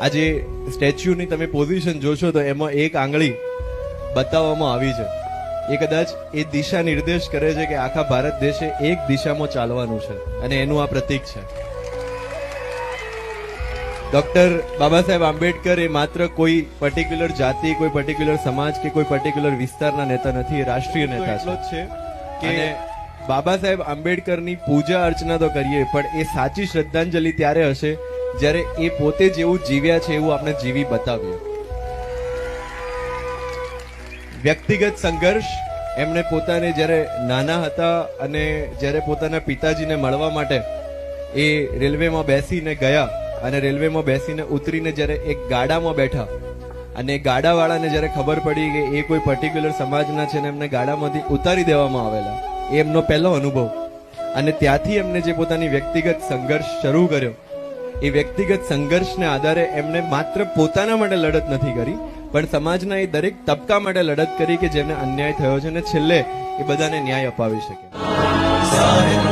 આ જે સ્ટેચ્યુની તમે પોઝિશન જોશો તો એમાં એક આંગળી બતાવવામાં આવી છે. એ કદાચ એ દિશા નિર્દેશ કરે છે કે આખા ભારત દેશે એક દિશામાં ચાલવાનું છે અને એનું આ પ્રતીક છે. ડોક્ટર બાબા સાહેબ આંબેડકર એ માત્ર કોઈ પર્ટિક્યુલર જાતિ કોઈ પર્ટિક્યુલર સમાજ કે કોઈ પર્ટિક્યુલર વિસ્તારના નેતા નથી એ રાષ્ટ્રીય નેતા છે. કે બાબા સાહેબ આંબેડકરની પૂજા અર્ચના તો કરીએ પણ એ સાચી શ્રદ્ધાંજલિ ત્યારે હશે જ્યારે એ પોતે જેવું જીવ્યા છે એવું આપણે જીવી બતાવ્યું વ્યક્તિગત સંઘર્ષ એમણે પોતાને જ્યારે નાના હતા અને જ્યારે પોતાના પિતાજીને મળવા માટે એ રેલવેમાં બેસીને ગયા અને રેલવેમાં બેસીને ઉતરીને જ્યારે એક ગાડામાં બેઠા અને ગાડાવાળાને જ્યારે ખબર પડી કે એ કોઈ પર્ટિક્યુલર સમાજના છે ને એમને ગાડામાંથી ઉતારી દેવામાં આવેલા. એ એમનો પહેલો અનુભવ. અને ત્યાંથી એમને જે પોતાની વ્યક્તિગત સંઘર્ષ શરૂ કર્યો. એ વ્યક્તિગત સંઘર્ષને આધારે એમને માત્ર પોતાના માટે લડત નથી કરી, પણ સમાજના એ દરેક તબકા માટે લડત કરી કે જેમને અન્યાય થયો છે અને છેલ્લે એ બધાને ન્યાય અપાવી શકે.